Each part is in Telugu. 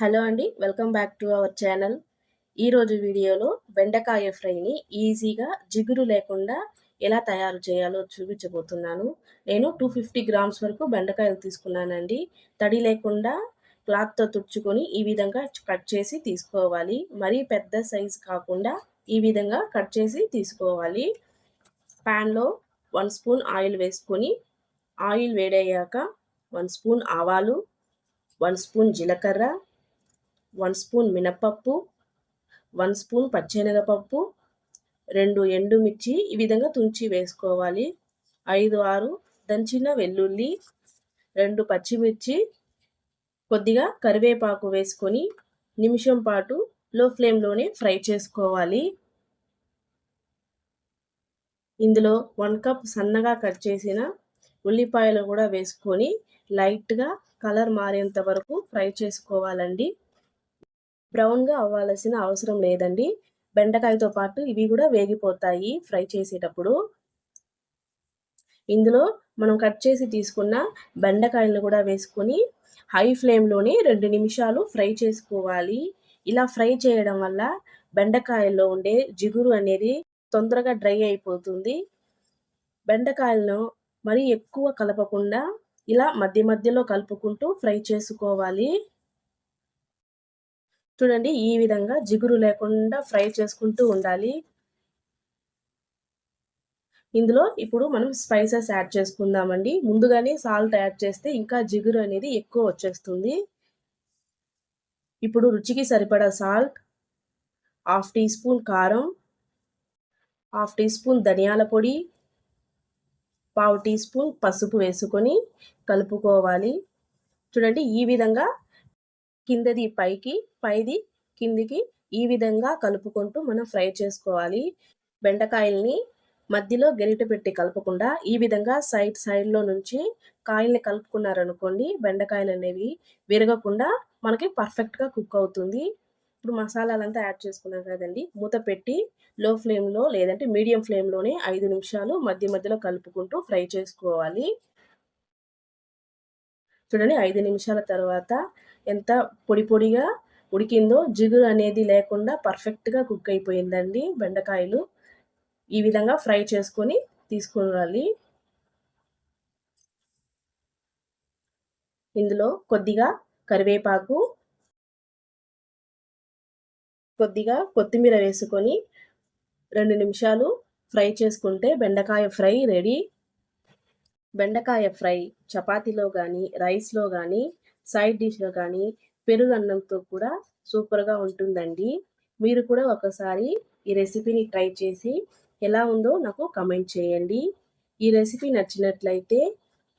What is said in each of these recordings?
హలో అండి welcome back to our channel. ఈరోజు వీడియోలో బెండకాయ ఫ్రైని ఈజీగా జిగురు లేకుండా ఎలా తయారు చేయాలో చూపించబోతున్నాను. నేను టూ ఫిఫ్టీ గ్రామ్స్ వరకు బెండకాయలు తీసుకున్నానండి. తడి లేకుండా క్లాత్తో తుడుచుకొని ఈ విధంగా కట్ చేసి తీసుకోవాలి. మరీ పెద్ద సైజ్ కాకుండా ఈ విధంగా కట్ చేసి తీసుకోవాలి. ప్యాన్లో వన్ స్పూన్ ఆయిల్ వేసుకొని ఆయిల్ వేడయ్యాక వన్ స్పూన్ ఆవాలు వన్ స్పూన్ జీలకర్ర వన్ స్పూన్ మినప్పప్పు వన్ స్పూన్ పచ్చెనగపప్పు రెండు ఎండుమిర్చి ఈ విధంగా తుంచి వేసుకోవాలి. ఐదు ఆరు దంచిన వెల్లుల్లి రెండు పచ్చిమిర్చి కొద్దిగా కరివేపాకు వేసుకొని నిమిషం పాటు లో ఫ్లేమ్లోనే ఫ్రై చేసుకోవాలి. ఇందులో వన్ కప్ సన్నగా కట్ చేసిన ఉల్లిపాయలు కూడా వేసుకొని లైట్గా కలర్ మారేంత వరకు ఫ్రై చేసుకోవాలండి. బ్రౌన్గా అవ్వాల్సిన అవసరం లేదండి. బెండకాయతో పాటు ఇవి కూడా వేగిపోతాయి ఫ్రై చేసేటప్పుడు. ఇందులో మనం కట్ చేసి తీసుకున్న బెండకాయలను కూడా వేసుకొని హై ఫ్లేమ్లోనే రెండు నిమిషాలు ఫ్రై చేసుకోవాలి. ఇలా ఫ్రై చేయడం వల్ల బెండకాయల్లో ఉండే జిగురు అనేది తొందరగా డ్రై అయిపోతుంది. బెండకాయలను మరీ ఎక్కువ కలపకుండా ఇలా మధ్య మధ్యలో కలుపుకుంటూ ఫ్రై చేసుకోవాలి. చూడండి ఈ విధంగా జిగురు లేకుండా ఫ్రై చేసుకుంటూ ఉండాలి. ఇందులో ఇప్పుడు మనం స్పైసెస్ యాడ్ చేసుకుందామండి. ముందుగానే సాల్ట్ యాడ్ చేస్తే ఇంకా జిగురు అనేది ఎక్కువ వచ్చేస్తుంది. ఇప్పుడు రుచికి సరిపడా సాల్ట్ హాఫ్ టీ స్పూన్ కారం హాఫ్ టీ స్పూన్ ధనియాల పొడి పావు టీ స్పూన్ పసుపు వేసుకొని కలుపుకోవాలి. చూడండి ఈ విధంగా కిందది పైకి పైది కిందికి ఈ విధంగా కలుపుకుంటూ మనం ఫ్రై చేసుకోవాలి. బెండకాయల్ని మధ్యలో గెరిట పెట్టి కలపకుండా ఈ విధంగా సైడ్ సైడ్లో నుంచి కాయల్ని కలుపుకున్నారనుకోండి బెండకాయలు అనేవి విరగకుండా మనకి పర్ఫెక్ట్గా కుక్ అవుతుంది. ఇప్పుడు మసాలాలంతా యాడ్ చేసుకున్నాం కదండి మూత పెట్టి లో ఫ్లేమ్లో లేదంటే మీడియం ఫ్లేమ్లోనే ఐదు నిమిషాలు మధ్య మధ్యలో కలుపుకుంటూ ఫ్రై చేసుకోవాలి. చూడండి ఐదు నిమిషాల తర్వాత ఎంత పొడి పొడిగా ఉడికిందో జిగురు అనేది లేకుండా పర్ఫెక్ట్గా కుక్ అయిపోయిందండి బెండకాయలు. ఈ విధంగా ఫ్రై చేసుకొని తీసుకురాలి. ఇందులో కొద్దిగా కరివేపాకు కొద్దిగా కొత్తిమీర వేసుకొని రెండు నిమిషాలు ఫ్రై చేసుకుంటే బెండకాయ ఫ్రై రెడీ. బెండకాయ ఫ్రై చపాతీలో కానీ రైస్లో కానీ సైడ్ డిష్లో కానీ పెరుగు అన్నంతో కూడా సూపర్గా ఉంటుందండి. మీరు కూడా ఒకసారి ఈ రెసిపీని ట్రై చేసి ఎలా ఉందో నాకు కమెంట్ చేయండి. ఈ రెసిపీ నచ్చినట్లయితే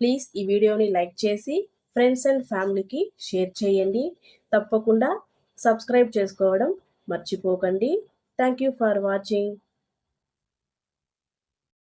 ప్లీజ్ ఈ వీడియోని లైక్ చేసి ఫ్రెండ్స్ అండ్ ఫ్యామిలీకి షేర్ చేయండి. తప్పకుండా సబ్స్క్రైబ్ చేసుకోవడం మర్చిపోకండి. Thank you for watching.